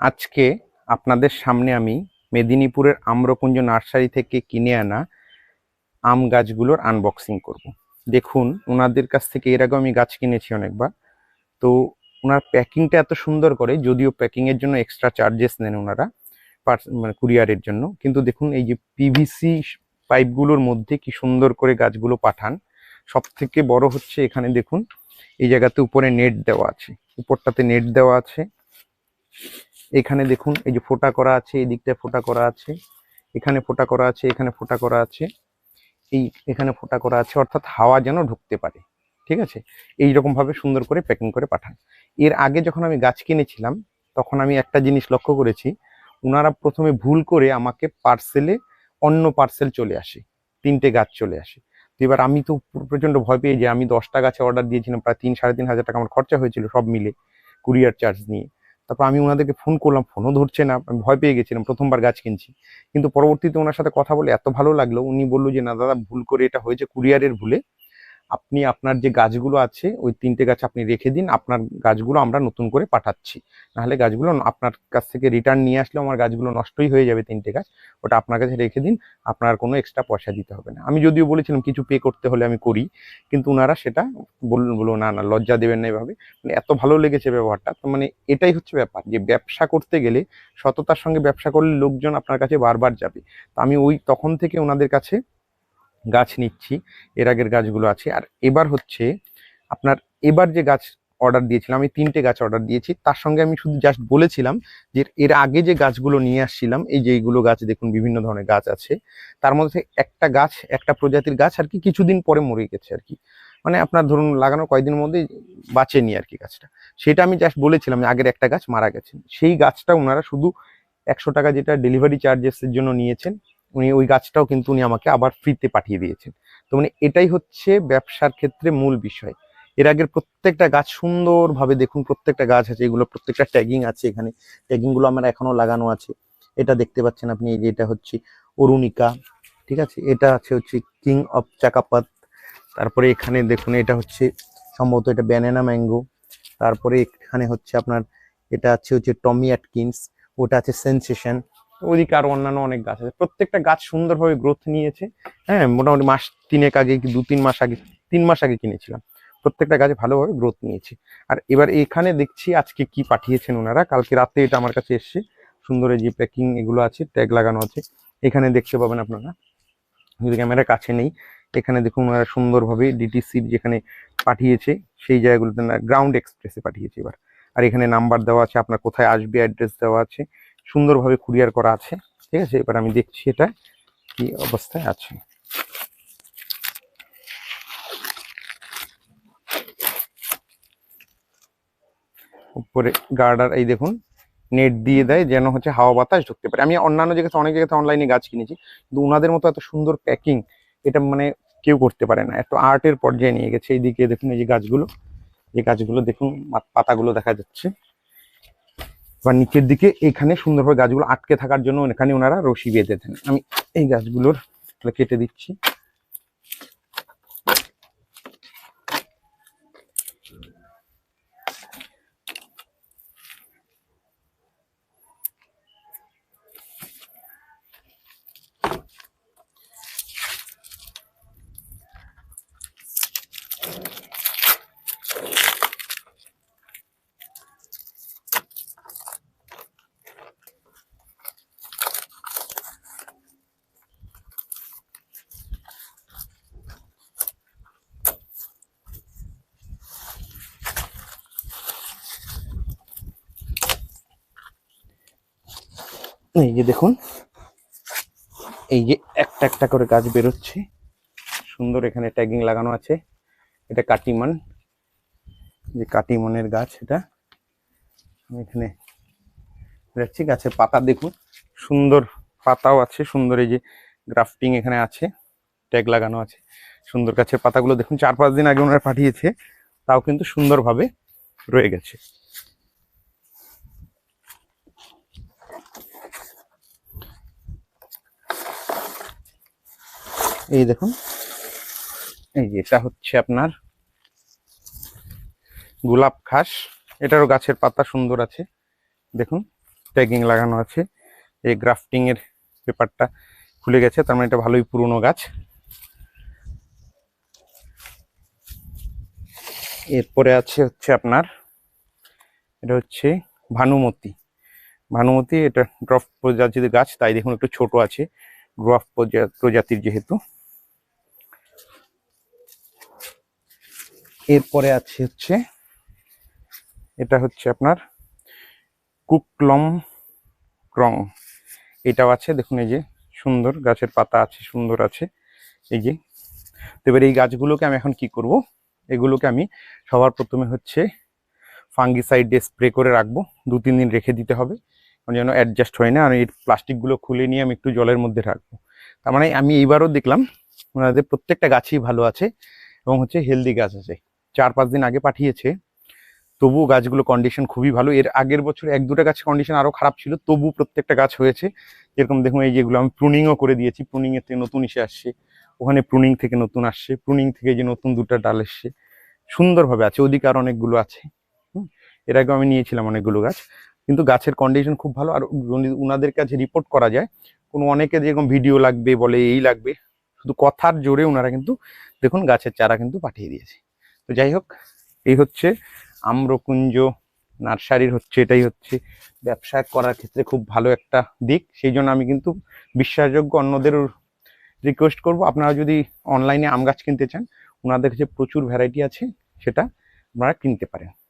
আজকে আপনাদের সামনে আমি মেদিনীপুরের আম্রকুঞ্জ নার্সারি থেকে কিনে আনা আম গাছগুলোর আনবক্সিং করব। দেখুন ওনাদের কাছ থেকে এর আগেও আমি গাছ কিনেছি অনেকবার। তো ওনার প্যাকিংটা এত সুন্দর করে, যদিও প্যাকিংয়ের জন্য এক্সট্রা চার্জেস নেন ওনারা মানে কুরিয়ারের জন্য। কিন্তু দেখুন, এই যে পিভিসি পাইপগুলোর মধ্যে কি সুন্দর করে গাছগুলো পাঠান। সব থেকে বড় হচ্ছে এখানে দেখুন, এই জায়গাতে উপরে নেট দেওয়া আছে। উপরটাতে নেট দেওয়া আছে। এখানে দেখুন, এই যে ফোটা করা আছে, এই দিকটায় ফোটা করা আছে, এখানে ফোটা করা আছে, এখানে ফোটা করা আছে, এই এখানে ফোটা করা আছে, অর্থাৎ হাওয়া যেন ঢুকতে পারে, ঠিক আছে? এই ভাবে সুন্দর করে প্যাকিং করে পাঠান। এর আগে যখন আমি গাছ কিনেছিলাম, তখন আমি একটা জিনিস লক্ষ্য করেছি ওনারা প্রথমে ভুল করে আমাকে পার্সেলে অন্য পার্সেল চলে আসে, তিনটে গাছ চলে আসে। তো এবার আমি তো প্র- প্রচণ্ড ভয় পেয়ে যে আমি দশটা গাছে অর্ডার দিয়েছিলাম, প্রায় তিন, সাড়ে তিন হাজার টাকা আমার খরচা হয়েছিল সব মিলে কুরিয়ার চার্জ নিয়ে। তারপর আমি ওনাদেরকে ফোন করলাম ফোনও ধরছে না, আমি ভয় পেয়ে গেছিলাম, প্রথমবার গাছ কিনছি। কিন্তু পরবর্তীতে ওনার সাথে কথা বলে এত ভালো লাগল, উনি বলল যে, না দাদা, ভুল করে এটা হয়েছে, কুরিয়ারের ভুলে। আপনি আপনার যে গাছগুলো আছে, ওই তিনটে গাছ আপনি রেখে দিন, আপনার গাছগুলো আমরা নতুন করে পাঠাচ্ছি। নাহলে গাছগুলো আপনার কাছ থেকে রিটার্ন নিয়ে আসলেও আমার গাছগুলো নষ্টই হয়ে যাবে তিনটে গাছ, ওটা আপনার কাছে রেখে দিন, আপনার কোনো এক্সট্রা পয়সা দিতে হবে না। আমি যদিও বলেছিলাম কিছু পে করতে হলে আমি করি, কিন্তু ওনারা সেটা বললেন বলো না না, লজ্জা দেবেন না এভাবে। মানে এত ভালো লেগেছে ব্যবহারটা, তো মানে এটাই হচ্ছে ব্যাপার যে ব্যবসা করতে গেলে সততার সঙ্গে ব্যবসা করলে লোকজন আপনার কাছে বারবার যাবে। তো আমি ওই তখন থেকে ওনাদের কাছে গাছ নিচ্ছি, এর আগের গাছগুলো আছে। আর এবার হচ্ছে আপনার এবার যে গাছ অর্ডার দিয়েছিলাম, আমি তিনটে গাছ অর্ডার দিয়েছি। তার সঙ্গে আমি শুধু জাস্ট বলেছিলাম যে এর আগে যে গাছগুলো নিয়ে আসছিলাম, এই যে এইগুলো গাছ দেখুন বিভিন্ন ধরনের গাছ আছে। তার মধ্যে একটা গাছ, একটা প্রজাতির গাছ আর কি কিছুদিন পরে মরে গেছে আর কি। মানে আপনার ধরুন লাগানো কয়েকদিনের মধ্যে বাঁচেনি আর কি গাছটা। সেটা আমি জাস্ট বলেছিলাম আগের একটা গাছ মারা গেছে। সেই গাছটা ওনারা শুধু একশো টাকা যেটা ডেলিভারি চার্জেসের জন্য নিয়েছেন উনি ওই গাছটাও কিন্তু উনি আমাকে আবার ফ্রিতে পাঠিয়ে দিয়েছেন। তো মানে এটাই হচ্ছে ব্যবসার ক্ষেত্রে মূল বিষয়। এর আগের প্রত্যেকটা গাছ সুন্দরভাবে দেখুন, প্রত্যেকটা গাছ আছে, এগুলো প্রত্যেকটা ট্যাগিং আছে এখানে। ট্যাগিংগুলো আমার এখনও লাগানো আছে। এটা দেখতে পাচ্ছেন আপনি, এই যে এটা হচ্ছে অরুণিকা, ঠিক আছে? এটা আছে হচ্ছে কিং অফ চাকাপাত তারপরে এখানে দেখুন, এটা হচ্ছে সম্ভবত এটা ব্যানানা ম্যাঙ্গো তারপরে এখানে হচ্ছে আপনার, এটা আছে হচ্ছে টমি অ্যাটকিন্স ওটা আছে সেন্সেশন ওইদিকে আরও অন্যান্য অনেক গাছ আছে। প্রত্যেকটা গাছ সুন্দরভাবে গ্রোথ নিয়েছে। হ্যাঁ মোটামুটি মাস তিনেক আগে কি দু তিন মাস আগে, তিন মাস আগে কিনেছিলাম। প্রত্যেকটা গাছে ভালোভাবে গ্রোথ নিয়েছে। আর এবার এখানে দেখছি আজকে কি পাঠিয়েছেন ওনারা। কালকে রাতে এটা আমার কাছে এসছে। সুন্দর যে প্যাকিং এগুলো আছে ট্যাগ লাগানো আছে। এখানে দেখতে পাবেন আপনারা। যদি ক্যামেরা কাছে নেই, এখানে দেখুন ওনারা সুন্দরভাবে ডিটিসির যেখানে পাঠিয়েছে, সেই জায়গাগুলোতে গ্রাউন্ড এক্সপ্রেসে পাঠিয়েছে এবার। আর এখানে নাম্বার দেওয়া আছে, আপনার কোথায় আসবে অ্যাড্রেস দেওয়া আছে। সুন্দরভাবে কুরিয়ার করা আছে, ঠিক আছে? এবার আমি দেখছি এটা কি অবস্থায় আছে। উপরে গার্ডার এই দেখুন নেট দিয়ে দেয়, যেন হচ্ছে হাওয়া বাতাস ঢুকতে পারে। আমি অন্যান্য জায়গাতে, অনেক জায়গাতে অনলাইনে গাছ কিনেছি, কিন্তু ওনাদের মতো এত সুন্দর প্যাকিং এটা মানে কেউ করতে পারে না। এত আর্টের পর্যায়ে নিয়ে গেছে। এইদিকে দেখুন, এই যে গাছগুলো, এই গাছগুলো দেখুন, পাতাগুলো দেখা যাচ্ছে। এবার নিচের দিকে এখানে সুন্দরভাবে গাছগুলো আটকে থাকার জন্য এখানে ওনারা রশি বেঁধে দেন। আমি এই গাছগুলোর কেটে দিচ্ছি। এই যে দেখুন, এই যে একটা একটা করে গাছ বেরোচ্ছে। সুন্দর এখানে ট্যাগিং লাগানো আছে। এটা কাটিমান, যে কাটিমনের গাছ এটা। আমি এখানে যাচ্ছি, গাছের পাতা দেখুন, সুন্দর পাতাও আছে, সুন্দর এই যে গ্রাফটিং এখানে আছে ট্যাগ লাগানো আছে। সুন্দর গাছের পাতাগুলো দেখুন, চার পাঁচ দিন আগে ওনারা পাঠিয়েছে, তাও কিন্তু সুন্দরভাবে রয়ে গেছে। এই দেখুন। এই যে এটা হচ্ছে আপনার গোলাপ ঘাস। এটারও গাছের পাতা সুন্দর আছে। দেখুন ট্যাগিং লাগানো আছে। এই গ্রাফটিং এর পেপারটা খুলে গেছে, তার মানে এটা ভালোই পুরনো গাছ। এরপরে আছে হচ্ছে আপনার, এটা হচ্ছে ভানুমতি। ভানুমতি এটা ড্রফ প্রজাতির গাছ, তাই দেখুন একটু ছোট আছে। ড্রফ প্রজাতির যেহেতু। এরপরে আছে হচ্ছে, এটা হচ্ছে আপনার কুকলম ক্রং এটাও আছে, দেখুন এই যে সুন্দর, গাছের পাতা আছে, সুন্দর আছে, এই যে। তো এবার এই গাছগুলোকে আমি এখন কি করব? এগুলোকে আমি সবার প্রথমে হচ্ছে ফাঙ্গিসাইড স্প্রে করে রাখব, দু তিন দিন রেখে দিতে হবে যেন অ্যাডজাস্ট হয় না, আর এই প্লাস্টিকগুলো খুলে নিয়ে আমি একটু জলের মধ্যে রাখব। তার মানে আমি এইবারও দেখলাম, ওনাদের প্রত্যেকটা গাছই ভালো আছে এবং হচ্ছে হেলদি গাছ আছে। চার পাঁচ দিন আগে পাঠিয়েছে। তবুও গাছগুলো কন্ডিশন খুবই ভালো। এর আগের বছর এক দুটো গাছের কন্ডিশন আরও খারাপ ছিল, তবু প্রত্যেকটা গাছ হয়েছে। যেরকম দেখুন এই যেগুলো আমি প্রুনিংও করে দিয়েছি। প্রুনিং এর থেকে নতুন এসে আসছে। ওখানে প্রুনিং থেকে নতুন আসছে। প্রুনিং থেকে যে নতুন দুটো ডাল এসছে, সুন্দরভাবে আছে। ওদিকে আর অনেকগুলো আছে। এর আগে আমি নিয়েছিলাম অনেকগুলো গাছ। কিন্তু গাছের কন্ডিশন খুব ভালো। আর উনাদের কাছে রিপোর্ট করা যায়, কোনো অনেকে যেরকম ভিডিও লাগবে, বলে এই লাগবে। শুধু কথার জোরে ওনারা কিন্তু দেখুন গাছের চারা কিন্তু পাঠিয়ে দিয়েছে। তো যাই হোক, এই হচ্ছে আম্রকুঞ্জ নার্সারির হচ্ছে, এটাই হচ্ছে। ব্যবসা করার ক্ষেত্রে খুব ভালো একটা দিক, সেই জন্য আমি কিন্তু বিশ্বাসযোগ্য অন্যদের রিকোয়েস্ট করব। আপনারা যদি অনলাইনে আম গাছ কিনতে চান ওনাদের কাছে প্রচুর ভ্যারাইটি আছে, সেটা আপনারা কিনতে পারেন।